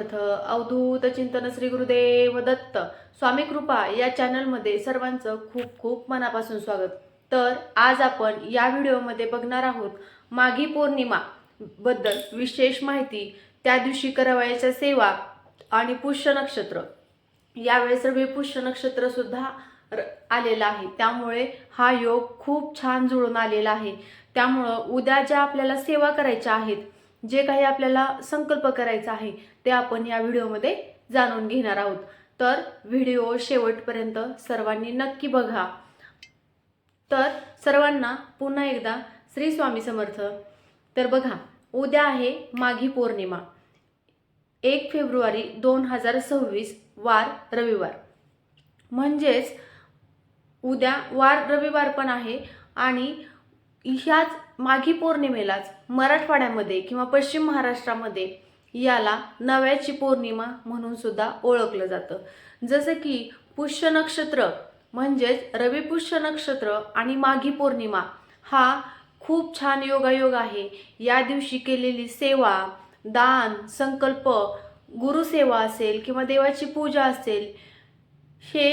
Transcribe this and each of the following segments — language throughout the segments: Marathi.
समर्थ अवधूत चिंतन श्री गुरुदेव दत्त. स्वामी कृपा या चॅनलमध्ये सर्वांचं खूप खूप मनापासून स्वागत. तर आज आपण या व्हिडिओमध्ये बघणार आहोत माघी पौर्णिमा बद्दल विशेष माहिती त्या दिवशी करावयाच्या सेवा आणि पुष्य नक्षत्र. यावेळेस रवी पुष्य नक्षत्र सुद्धा र- आहे. त्यामुळे हा योग खूप छान जुळून आलेला आहे. त्यामुळं उद्या ज्या आपल्याला सेवा करायच्या आहेत जे काही आपल्याला संकल्प करायचा आहे ते आपण या व्हिडिओमध्ये जाणून घेणार आहोत. तर व्हिडिओ शेवटपर्यंत सर्वांनी नक्की बघा. तर सर्वांना पुन्हा एकदा श्री स्वामी समर्थ. तर बघा उद्या आहे माघी पौर्णिमा. एक फेब्रुवारी दोन हजार सव्वीस वार रविवार. म्हणजेच उद्या वार रविवार पण आहे आणि ह्याच माघी पौर्णिमेलाच मराठवाड्यामध्ये किंवा पश्चिम महाराष्ट्रामध्ये याला नव्याची पौर्णिमा म्हणून सुद्धा ओळखलं जातं. जसं की पुष्य नक्षत्र म्हणजेच रवी पुष्य नक्षत्र आणि माघी पौर्णिमा हा खूप छान योगायोग आहे. या दिवशी केलेली सेवा दान संकल्प गुरुसेवा असेल किंवा देवाची पूजा असेल हे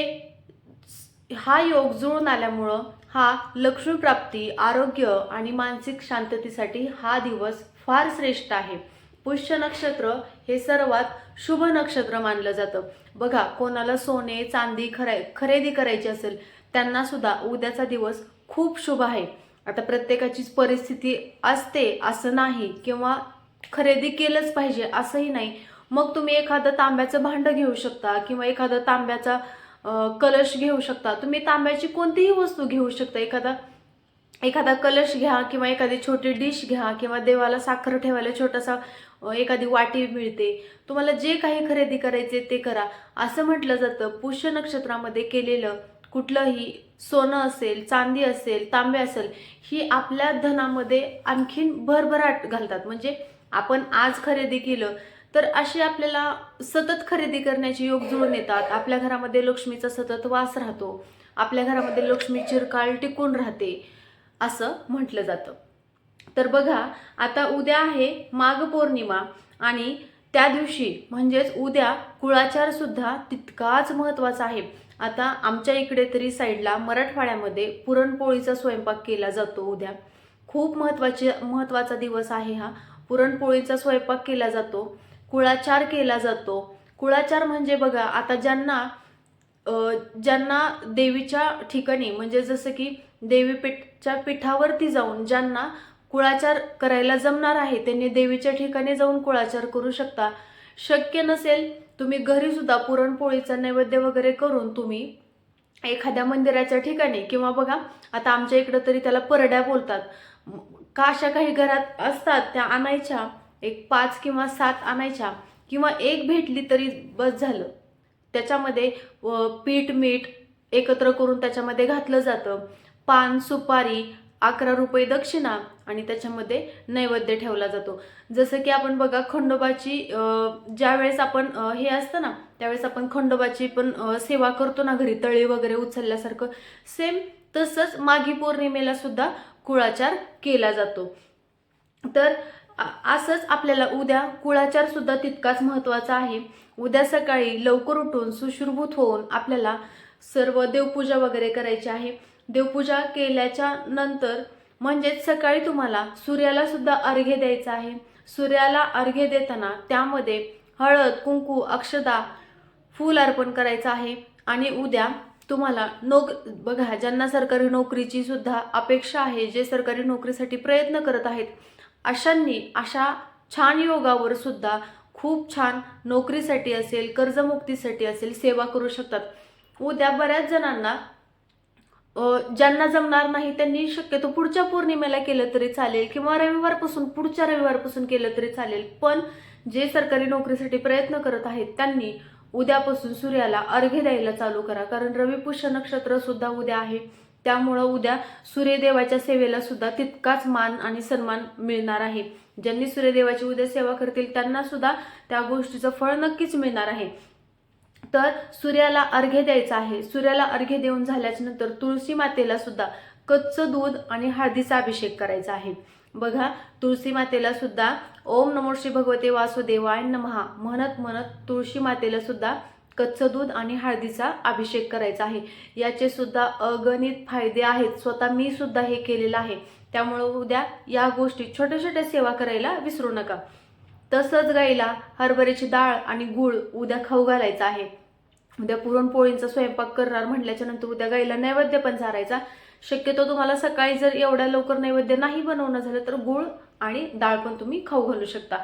हा योग जुळून आल्यामुळं हा लक्ष्मीप्राप्ती आरोग्य आणि मानसिक शांततेसाठी हा दिवस फार श्रेष्ठ आहे. पुष्य नक्षत्र हे सर्वात शुभ नक्षत्र मानलं जातं. बघा कोणाला सोने चांदी खराय खरेदी करायची असेल त्यांना सुद्धा उद्याचा दिवस खूप शुभ आहे. आता प्रत्येकाचीच परिस्थिती असते असं नाही किंवा खरेदी केलंच पाहिजे असंही नाही. मग तुम्ही एखादं तांब्याचं भांडं घेऊ शकता किंवा एखादं तांब्याचा कलश घेऊ शकता. तुम्ही तांब्याची कोणतीही वस्तू घेऊ शकता. एखादा एखादा कलश घ्या किंवा एखादी छोटी डिश घ्या किंवा देवाला साखर ठेवायला छोटासा एखादी वाटी मिळते. तुम्हाला जे काही खरेदी करायचे ते करा. असं म्हटलं जातं पुष्य नक्षत्रामध्ये केलेलं कुठलंही सोनं असेल चांदी असेल तांबे असेल ही आपल्या धनामध्ये आणखीन भरभराट घालतात. म्हणजे आपण आज खरेदी केलं तर अशी आपल्याला सतत खरेदी करण्याचे योग जुळून येतात. आपल्या घरामध्ये लक्ष्मीचा सतत वास राहतो. आपल्या घरामध्ये लक्ष्मी चिरकाळ टिकून राहते असं म्हटलं जातं. तर बघा आता उद्या आहे माघ पौर्णिमा आणि त्या दिवशी म्हणजेच उद्या कुळाचार सुद्धा तितकाच महत्त्वाचा आहे. आता आमच्या इकडे तरी साईडला मराठवाड्यामध्ये पुरणपोळीचा स्वयंपाक केला जातो उद्या. खूप महत्त्वाचे महत्त्वाचा दिवस आहे हा. पुरणपोळीचा स्वयंपाक केला जातो. कुळाचार केला जातो. कुळाचार म्हणजे बघा आता ज्यांना ज्यांना देवीच्या ठिकाणी म्हणजे जसं की देवीपीठच्या पीठावरती जाऊन ज्यांना कुळाचार करायला जमणार आहे त्यांनी देवीच्या ठिकाणी जाऊन कुळाचार करू शकता. शक्य नसेल तुम्ही घरी सुद्धा पुरणपोळीचा नैवेद्य वगैरे करून तुम्ही एखाद्या मंदिराच्या ठिकाणी किंवा बघा आता आमच्या इकडं तरी त्याला परड्या बोलतात. का अशा काही घरात असतात त्या आणायच्या? एक पाच किंवा सात आणायच्या किंवा एक भेटली तरी बस झालं. त्याच्यामध्ये पीठ मीठ एकत्र करून त्याच्यामध्ये घातलं जातं. पान सुपारी अकरा रुपये दक्षिणा आणि त्याच्यामध्ये नैवेद्य ठेवला जातो. जसं की आपण बघा खंडोबाची ज्यावेळेस आपण हे असतं ना त्यावेळेस आपण खंडोबाची पण सेवा करतो ना घरी तळी वगैरे उचलल्यासारखं सेम तसंच माघी पौर्णिमेला सुद्धा कुळाचार केला जातो. तर असंच आपल्याला उद्या कुळाचार सुद्धा तितकाच महत्त्वाचा आहे. उद्या सकाळी लवकर उठून सुशुरभूत होऊन आपल्याला सर्व देवपूजा वगैरे करायची आहे. देवपूजा केल्याच्यानंतर म्हणजेच सकाळी तुम्हाला सूर्याला सुद्धा अर्घ्य द्यायचा आहे. सूर्याला अर्घ्य देताना त्यामध्ये हळद कुंकू अक्षदा फूल अर्पण करायचं आहे. आणि उद्या तुम्हाला नोक बघा ज्यांना सरकारी नोकरीची सुद्धा अपेक्षा आहे जे सरकारी नोकरीसाठी प्रयत्न करत आहेत अशांनी अशा छान योगावर सुद्धा खूप छान नोकरीसाठी असेल कर्जमुक्तीसाठी असेल सेवा करू शकतात. उद्या बऱ्याच जणांना ज्यांना जमणार नाही त्यांनी शक्यतो पुढच्या पौर्णिमेला केलं तरी चालेल किंवा रविवारपासून पुढच्या रविवारपासून केलं तरी चालेल. पण जे सरकारी नोकरीसाठी प्रयत्न करत आहेत त्यांनी उद्यापासून सूर्याला अर्घ्य द्यायला चालू करा. कारण रविपुष्य नक्षत्र सुद्धा उद्या आहे. त्यामुळं उद्या सूर्यदेवाच्या सेवेला सुद्धा तितकाच मान आणि सन्मान मिळणार आहे. ज्यांनी सूर्यदेवाची उद्या सेवा करतील त्यांना सुद्धा त्या गोष्टीचं फळ नक्कीच मिळणार आहे. तर सूर्याला अर्घ्य द्यायचं आहे. सूर्याला अर्घ्य देऊन झाल्याच्यानंतर तुळशी मातेला सुद्धा कच्चं दूध आणि हळदीचा अभिषेक करायचा आहे. बघा तुळशी मातेला सुद्धा ओम नमो श्री भगवते वासुदेवाय नमहा. म्हणत म्हणत तुळशी मातेला सुद्धा कच्चं दूध आणि हळदीचा अभिषेक करायचा आहे. याचे सुद्धा अगणित फायदे आहेत. स्वतः मी सुद्धा हे केलेलं आहे. त्यामुळं उद्या या गोष्टी छोट्या छोट्या सेवा करायला विसरू नका. तसंच गाईला हरभऱ्याची डाळ आणि गूळ उद्या खाऊ घालायचा आहे. उद्या पुरणपोळींचा स्वयंपाक करणार म्हटल्याच्या नंतर उद्या गाईला नैवेद्य पण चारायचा. शक्यतो तुम्हाला सकाळी जर एवढ्या लवकर नैवेद्य नाही बनवणं झालं तर गूळ आणि डाळ पण तुम्ही खाऊ घालू शकता.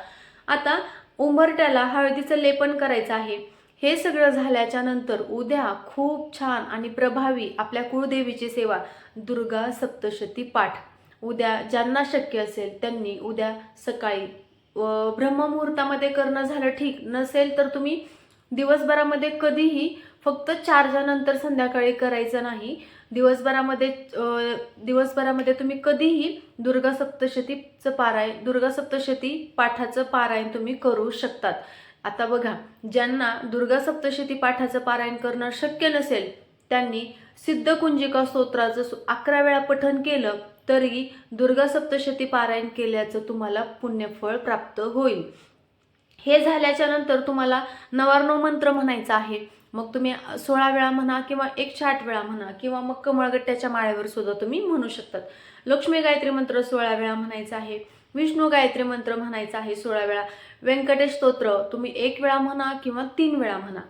आता उंबरट्याला हळदीचं लेपन करायचं आहे. हे सगळं झाल्याच्यानंतर उद्या खूप छान आणि प्रभावी आपल्या कुळदेवीची सेवा दुर्गा सप्तशती पाठ. उद्या ज्यांना शक्य असेल त्यांनी उद्या सकाळी ब्रह्ममुहूर्तामध्ये करणं झालं ठीक. नसेल तर तुम्ही दिवसभरामध्ये कधीही फक्त चारच्यानंतर संध्याकाळी करायचं नाही. दिवसभरामध्ये दिवसभरामध्ये तुम्ही कधीही दुर्गा सप्तशतीचं पारायण दुर्गा सप्तशती पाठाचं पारायण तुम्ही करू शकतात. आता बघा ज्यांना दुर्गा सप्तशती पाठाचं पारायण करणं शक्य नसेल त्यांनी सिद्धकुंजिका स्तोत्राचं सु- अकरा वेळा पठन केलं तरी दुर्गा सप्तशती पारायण केल्याचं तुम्हाला पुण्यफळ प्राप्त होईल. हे झाल्याच्यानंतर तुम्हाला नवार्णव मंत्र म्हणायचा आहे. मग तुम्ही सोळा वेळा म्हणा किंवा एकशे आठ वेळा म्हणा किंवा मग कमळगट्ट्याच्या माळ्यावर सुद्धा तुम्ही म्हणू शकतात. लक्ष्मी गायत्री मंत्र सोळा वेळा म्हणायचा आहे. विष्णू गायत्री मंत्र म्हणायचा आहे सोळा वेळा. व्यंकटेश स्तोत्र तुम्ही एक वेळा म्हणा किंवा तीन वेळा म्हणा.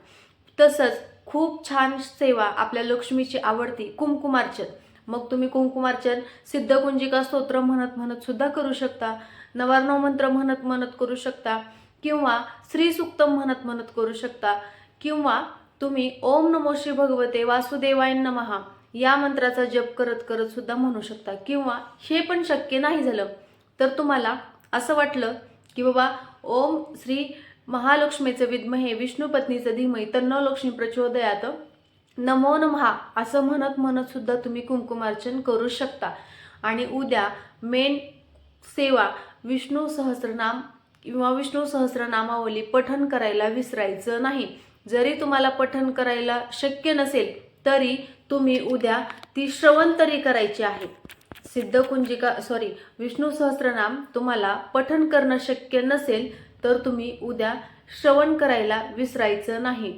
तसंच खूप छान सेवा आपल्या लक्ष्मीची आवडती कुंकुमार्चन मग तुम्ही कुंकुमार्चन सिद्धकुंजिका स्तोत्र म्हणत म्हणत सुद्धा करू शकता. नवार्णव मंत्र म्हणत म्हणत करू शकता. किंवा श्रीसुक्तम म्हणत म्हणत करू शकता. किंवा तुम्ही ओम नमो श्री भगवते वासुदेवाय नमहा या मंत्राचा जप करत करत सुद्धा म्हणू शकता. किंवा हे पण शक्य नाही झालं तर तुम्हाला असं वाटलं की बाबा ओम श्री महालक्ष्मीचं विद्महे विष्णू पत्नीचं धीमही तन्नो लक्ष्मी प्रचोदयात नमो नमहा असं म्हणत म्हणत सुद्धा तुम्ही कुंकुमार्चन करू शकता. आणि उद्या मेन सेवा विष्णू सहस्रनाम किंवा विष्णू सहस्रनामावली पठन करायला विसरायचं नाही. जरी तुम्हाला पठन करायला शक्य नसेल तरी तुम्ही उद्या ती श्रवण तरी करायची आहे. सिद्धकुंजिका सॉरी विष्णू सहस्रनाम तुम्हाला पठन करणं शक्य नसेल तर तुम्ही उद्या श्रवण करायला विसरायचं नाही.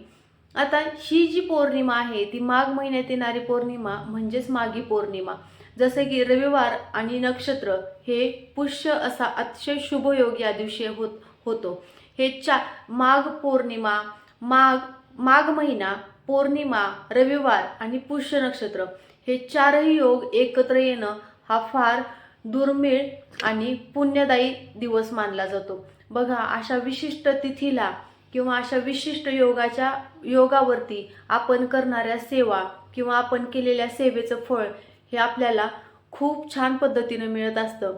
आता ही जी पौर्णिमा आहे ती माघ महिन्यात येणारी पौर्णिमा म्हणजेच माघी पौर्णिमा. जसे की रविवार आणि नक्षत्र हे पुष्य असा अतिशय शुभयोग या दिवशी होत होतो. हे चा माघ पौर्णिमा माघ माघ महिना पौर्णिमा रविवार आणि पुष्य नक्षत्र हे चारही योग एकत्र येणं हा फार दुर्मिळ आणि पुण्यदायी दिवस मानला जातो. बघा अशा विशिष्ट तिथीला किंवा अशा विशिष्ट योगाच्या योगावरती आपण करणाऱ्या सेवा किंवा आपण केलेल्या सेवेचं फळ हे आपल्याला खूप छान पद्धतीनं मिळत असतं.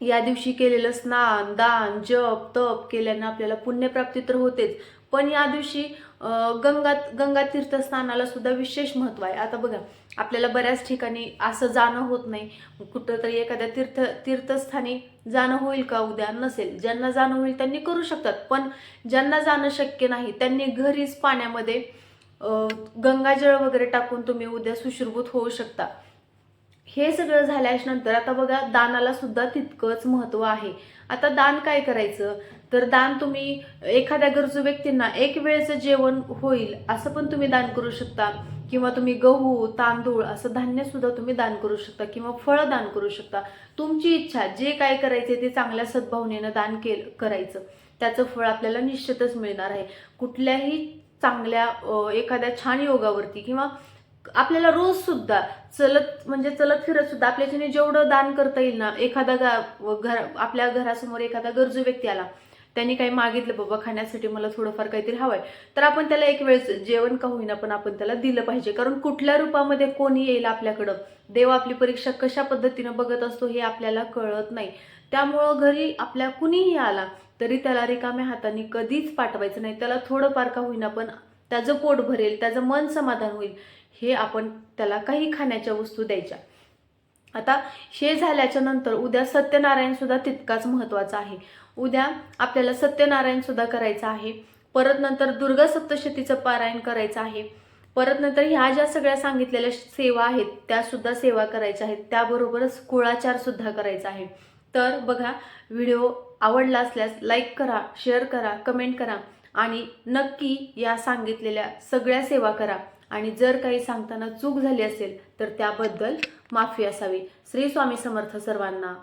या दिवशी केलेलं स्नान दान जप तप केल्यानं आपल्याला पुण्यप्राप्ती तर होतेच पण या दिवशी गंगात गंगा गंगा सुद्धा विशेष महत्त्व आहे. आता बघा आपल्याला बऱ्याच ठिकाणी असं जाणं होत नाही. कुठंतरी एखाद्या तीर्थ तीर्थस्थानी जाणं होईल का? उद्या नसेल. ज्यांना जाणं होईल त्यांनी करू शकतात. पण ज्यांना जाणं शक्य नाही त्यांनी घरीच पाण्यामध्ये गंगाजळ वगैरे टाकून तुम्ही उद्या सुश्रभूत होऊ शकता. हे सगळं झाल्याच्यानंतर आता बघा दानाला सुद्धा तितकंच महत्त्व आहे. आता दान काय करायचं? तर दान तुम्ही एखाद्या गरजू व्यक्तींना एक वेळेचं जेवण होईल असं पण तुम्ही दान करू शकता. किंवा तुम्ही गहू तांदूळ असं धान्य सुद्धा तुम्ही दान करू शकता किंवा फळं दान करू शकता. तुमची इच्छा जे काय करायचे ते चांगल्या सद्भावनेनं दान केल करायचं. त्याचं फळ आपल्याला निश्चितच मिळणार आहे. कुठल्याही चांगल्या एखाद्या छान योगावरती किंवा आपल्याला रोज सुद्धा चलत म्हणजे चलत फिरत सुद्धा आपल्याच्याने जेवढं दान करता येईल ना एखादा गा घर आपल्या घरासमोर एखादा गरजू व्यक्ती आला त्यांनी काही मागितलं बाबा खाण्यासाठी मला थोडंफार काहीतरी हवंय. तर आपण त्याला एक वेळेस जेवण का होईना पण आपण त्याला दिलं पाहिजे. कारण कुठल्या रूपामध्ये कोणी येईल आपल्याकडं? देव आपली परीक्षा कशा पद्धतीनं बघत असतो हे आपल्याला कळत नाही. त्यामुळं घरी आपल्या कुणीही आला तरी त्याला रिकाम्या हाताने कधीच पाठवायचं नाही. त्याला थोडंफार का होईना पण त्याचं पोट भरेल त्याचं मन समाधान होईल हे आपण त्याला काही खाण्याच्या वस्तू द्यायच्या. आता हे झाल्याच्यानंतर उद्या सत्यनारायण सुद्धा तितकाच महत्त्वाचा आहे. उद्या आपल्याला सत्यनारायण सुद्धा करायचं आहे. परत नंतर दुर्गा सप्तशतीचं पारायण करायचं आहे. परत नंतर ह्या ज्या सगळ्या सांगितलेल्या सेवा आहेत त्या सुद्धा सेवा करायच्या आहेत. त्याबरोबरच कुळाचार सुद्धा करायचा आहे. तर बघा व्हिडिओ आवडला असल्यास लाईक करा शेअर करा कमेंट करा आणि नक्की या सांगितलेल्या सगळ्या सेवा करा. आणि जर काही सांगताना चूक झाली असेल तर त्याबद्दल माफी असावी. श्री स्वामी समर्थ सर्वांना